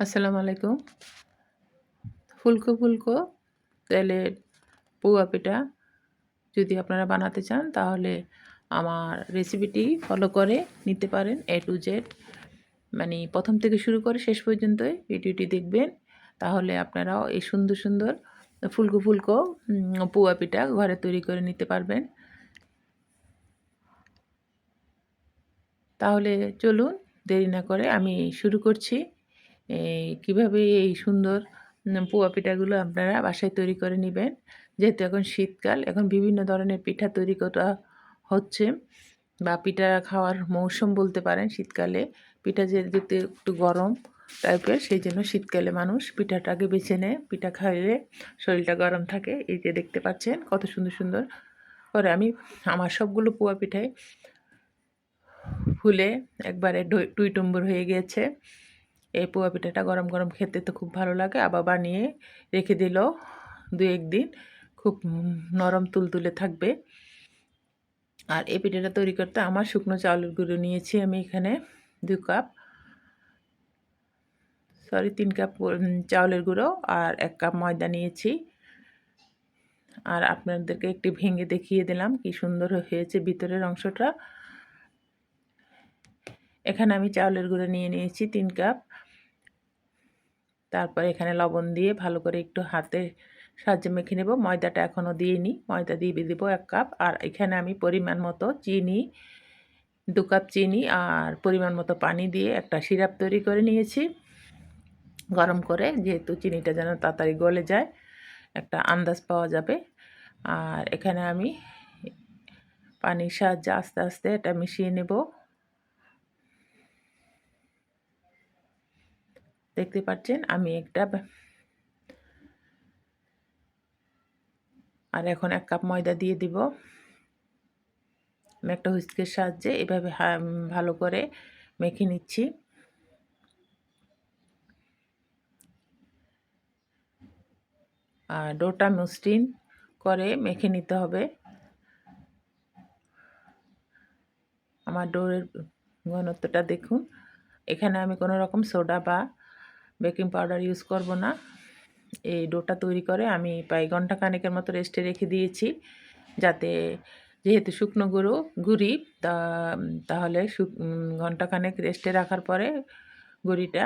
আসসালামু আলাইকুম। ফুলকো ফুলকো তেলের পুয়া পিঠা যদি আপনারা বানাতে চান, তাহলে আমার রেসিপিটি ফলো করে নিতে পারেন এ টু জেড মানে প্রথম থেকে শুরু করে শেষ পর্যন্তই ভিডিওটি দেখবেন। তাহলে আপনারাও এই সুন্দর সুন্দর ফুলকো ফুলকো পুয়া পিঠা ঘরে তৈরি করে নিতে পারবেন। তাহলে চলুন, দেরি না করে আমি শুরু করছি। কীভাবে এই সুন্দর পোয়া পিঠাগুলো আপনারা বাসায় তৈরি করে নেবেন। যেহেতু এখন শীতকাল, এখন বিভিন্ন ধরনের পিঠা তৈরি করা হচ্ছে বা পিঠা খাওয়ার মৌসুম বলতে পারেন শীতকালে। পিঠা যেহেতু একটু গরম টাইপের, সেই জন্য শীতকালে মানুষ পিঠাটাকে বেছে নেয়। পিঠা খাইলে শরীরটা গরম থাকে। এই যে দেখতে পাচ্ছেন, কত সুন্দর সুন্দর করে আমি আমার সবগুলো পোয়া পিঠায় ফুলে একবারে টুই টুম্বর হয়ে গিয়েছে। এই পোয়া পিঠাটা গরম গরম খেতে তো খুব ভালো লাগে। আবার বানিয়ে রেখে দিল দু একদিন খুব নরম তুলতুলে থাকবে। আর এই পিঠাটা তৈরি করতে আমার শুকনো চাউলের গুঁড়ো নিয়েছি আমি এখানে দু কাপ। সরি তিন কাপ চাউলের গুঁড়ো আর এক কাপ ময়দা নিয়েছি। আর আপনাদেরকে একটি ভেঙে দেখিয়ে দিলাম কি সুন্দর হয়েছে ভিতরের অংশটা। এখানে আমি চাউলের গুঁড়ো নিয়ে নিয়েছি তিন কাপ। তারপর এখানে লবণ দিয়ে ভালো করে একটু হাতে সাহায্যে মেখে নেব। ময়দাটা এখনও দিইনি ময়দা দিয়ে দেবো এক কাপ। আর এখানে আমি পরিমাণ মতো চিনি, দু কাপ চিনি আর পরিমাণ মতো পানি দিয়ে একটা সিরাপ তৈরি করে নিয়েছি। গরম করে যেহেতু চিনিটা যেন তাড়াতাড়ি গলে যায়, একটা আন্দাজ পাওয়া যাবে। আর এখানে আমি পানির সাহায্যে আস্তে আস্তে এটা মিশিয়ে নেব। দেখতে পাচ্ছেন, আমি একটা আর এখন এক কাপ ময়দা দিয়ে দিব। আমি একটা হুইস্কের সাহায্যে এভাবে ভালো করে মেখে নিচ্ছি। আর ডোটা মসৃণ করে মেখে নিতে হবে। আমার ডোরের ঘনত্বটা দেখুন। এখানে আমি কোনো রকম সোডা বা বেকিং পাউডার ইউজ করব না। এই ডোটা তৈরি করে আমি প্রায় ঘণ্টা খানেকের মতো রেস্টে রেখে দিয়েছি। যাতে যেহেতু শুকনো গুঁড়ো, গুড়ি, তা, তাহলে ঘণ্টা খানেক রেস্টে রাখার পরে গুঁড়িটা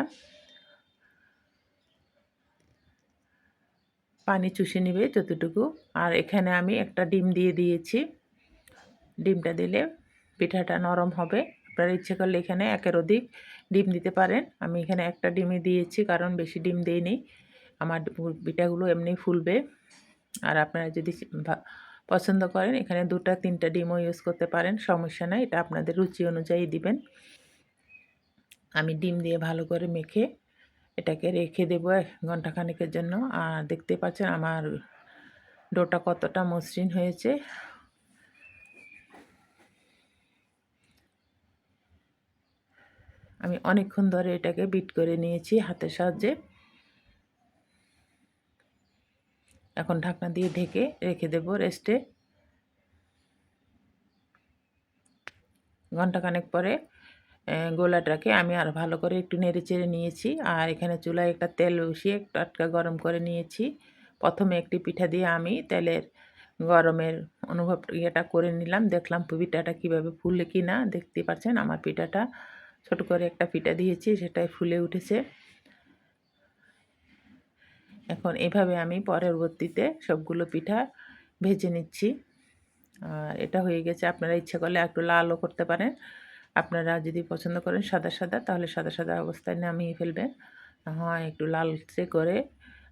পানি চুষে নিবে যতটুকু। আর এখানে আমি একটা ডিম দিয়ে দিয়েছি। ডিমটা দিলে পিঠাটা নরম হবে। আপনারা ইচ্ছে করলে এখানে একের অধিক ডিম দিতে পারেন। আমি এখানে একটা ডিমই দিয়েছি, কারণ বেশি ডিম দিইনি। আমার পিঠাগুলো এমনি ফুলবে। আর আপনারা যদি পছন্দ করেন, এখানে দুটা, তিনটা ডিমও ইউজ করতে পারেন, সমস্যা নাই, এটা আপনাদের রুচি অনুযায়ী দিবেন। আমি ডিম দিয়ে ভালো করে মেখে এটাকে রেখে দেবো ঘন্টাখানেকের জন্য। আর দেখতে পাচ্ছেন আমার ডোটা কতটা মসৃণ হয়েছে। আমি অনেকক্ষণ ধরে এটাকে বিট করে নিয়েছি হাতের সাহায্যে। এখন ঢাকনা দিয়ে ঢেকে রেখে দেব রেস্টে। ঘন্টাখানেক পরে গোলাটাকে আমি আর ভালো করে একটু নেড়ে চেড়ে নিয়েছি। আর এখানে চুলায় একটা তেল বসিয়ে টাটকা গরম করে নিয়েছি। প্রথমে একটি পিঠা দিয়ে আমি তেলের গরমের অনুভব ইয়েটা করে নিলাম। দেখলাম পিঠাটা কীভাবে ফুলে কি না দেখতে পাচ্ছেন আমার পিঠাটা। ছোট করে একটা পিঠা দিয়েছি, সেটাই ফুলে উঠেছে। এখন এভাবে আমি পরবর্তীতে সবগুলো পিঠা ভেজে নিচ্ছি। আর এটা হয়ে গেছে, আপনারা ইচ্ছে করলে একটু লালও করতে পারেন। আপনারা যদি পছন্দ করেন সাদা সাদা, তাহলে সাদা সাদা অবস্থায় নামিয়ে ফেলবেন। হয় একটু লালচে করে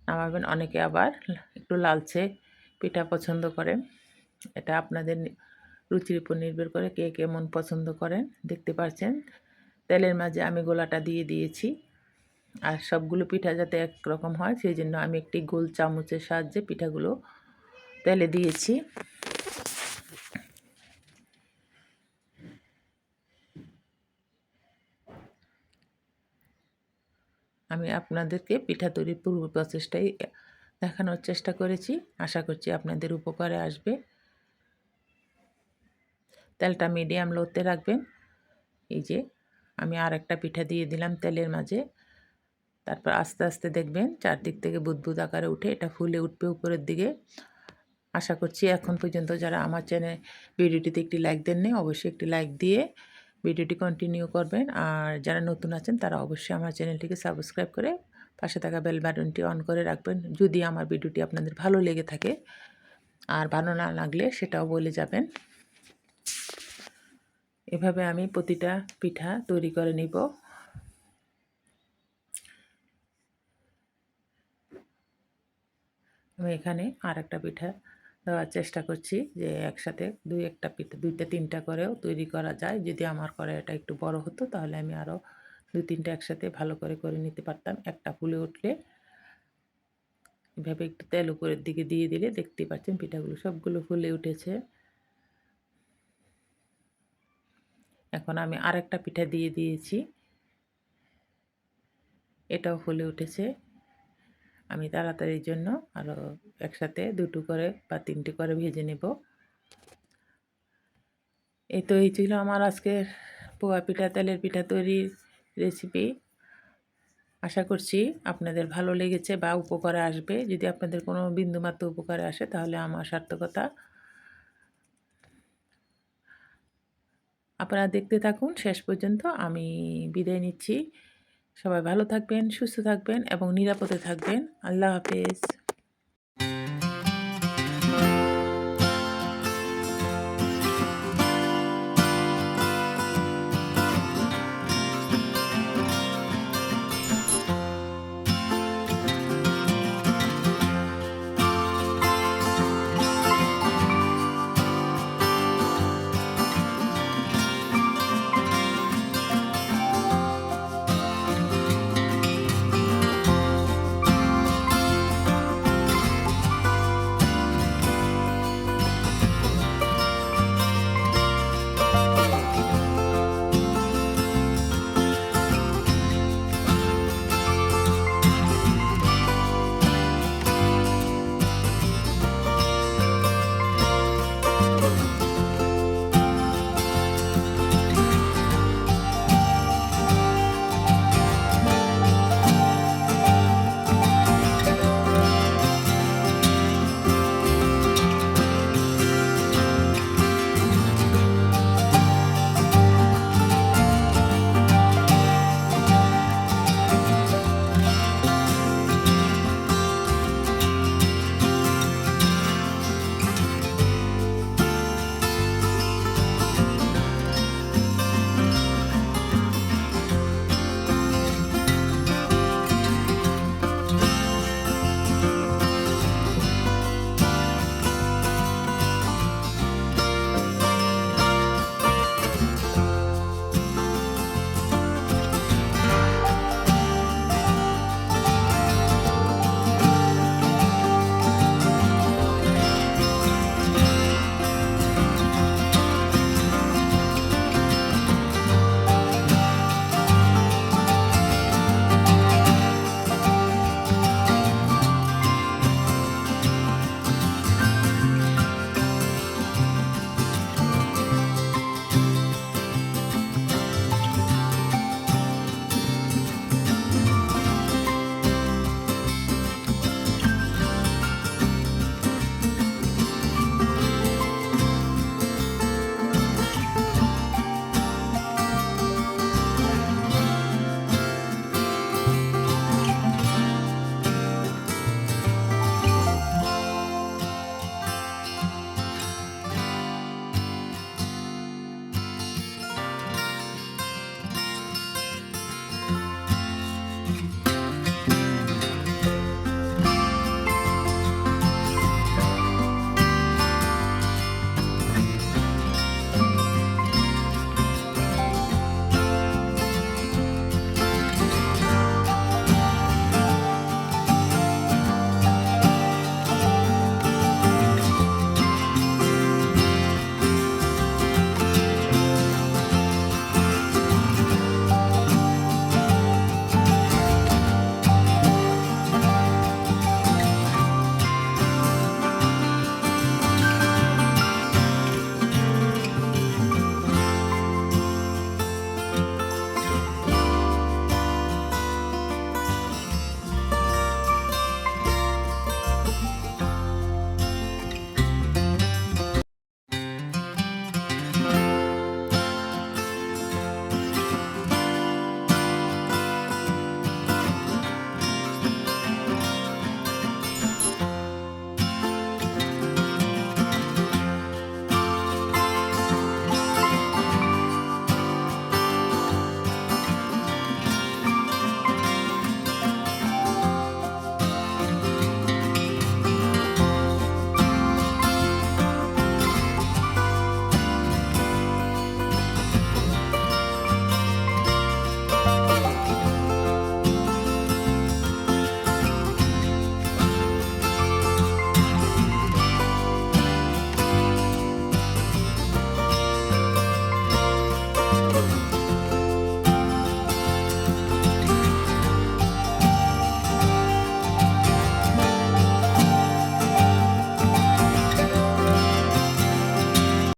নামাবেন, অনেকে আবার একটু লালচে পিঠা পছন্দ করে। এটা আপনাদের রুচির উপর নির্ভর করে কে কেমন পছন্দ করেন, দেখতে পাচ্ছেন তেলের মাঝে আমি গোলাটা দিয়ে দিয়েছি। আর সবগুলো পিঠা যাতে একরকম হয় সেই জন্য আমি একটি গোল চামচের সাহায্যে পিঠাগুলো তেলে দিয়েছি। আমি আপনাদেরকে পিঠা তৈরির পূর্ব প্রচেষ্টাই দেখানোর চেষ্টা করেছি। আশা করছি আপনাদের উপকারে আসবে। তেলটা মিডিয়াম লোতে রাখবেন। এই যে আমি আর একটা পিঠা দিয়ে দিলাম তেলের মাঝে। তারপর আস্তে আস্তে দেখবেন চারদিক থেকে বুদবুদ আকারে উঠে এটা ফুলে উঠবে উপরের দিকে। আশা করছি এখন পর্যন্ত যারা আমার চ্যানেল, ভিডিওটিতে একটি লাইক দেননি, অবশ্যই একটি লাইক দিয়ে ভিডিওটি কন্টিনিউ করবেন। আর যারা নতুন আছেন, তারা অবশ্যই আমার চ্যানেলটিকে সাবস্ক্রাইব করে পাশে থাকা বেল বাটনটি অন করে রাখবেন। যদি আমার ভিডিওটি আপনাদের ভালো লেগে থাকে আর ভালো না লাগলে সেটাও বলে যাবেন। এভাবে আমি প্রতিটা পিঠা তৈরি করে নিব। আমি এখানে আর একটা পিঠা দেওয়ার চেষ্টা করছি যে একসাথে দুই একটা পিঠা, দুইটা তিনটা করেও তৈরি করা যায়। যদি আমার করে এটা একটু বড় হতো তাহলে আমি আরও দুই তিনটা একসাথে ভালো করে করে নিতে পারতাম। একটা ফুলে উঠলে এভাবে একটু তেল উপরের দিকে দিয়ে দিলে দেখতে পাচ্ছেন পিঠাগুলো সবগুলো ফুলে উঠেছে। এখন আমি আরেকটা পিঠা দিয়ে দিয়েছি। এটাও ফুলে উঠেছে। আমি তাড়াতাড়ির জন্য আরও একসাথে দুটো করে বা তিনটে করে ভেজে নেব। এই তো এই ছিল আমার আজকের পোয়া পিঠা, তেলের পিঠা তৈরির রেসিপি আশা করছি আপনাদের ভালো লেগেছে বা উপকারে আসবে। যদি আপনাদের কোনো বিন্দুমাত্র উপকারে আসে তাহলে আমার সার্থকতা আপনারা দেখতে থাকুন। শেষ পর্যন্ত আমি বিদায় নিচ্ছি। সবাই ভালো থাকবেন, সুস্থ থাকবেন এবং নিরাপদে থাকবেন। আল্লাহ হাফেজ।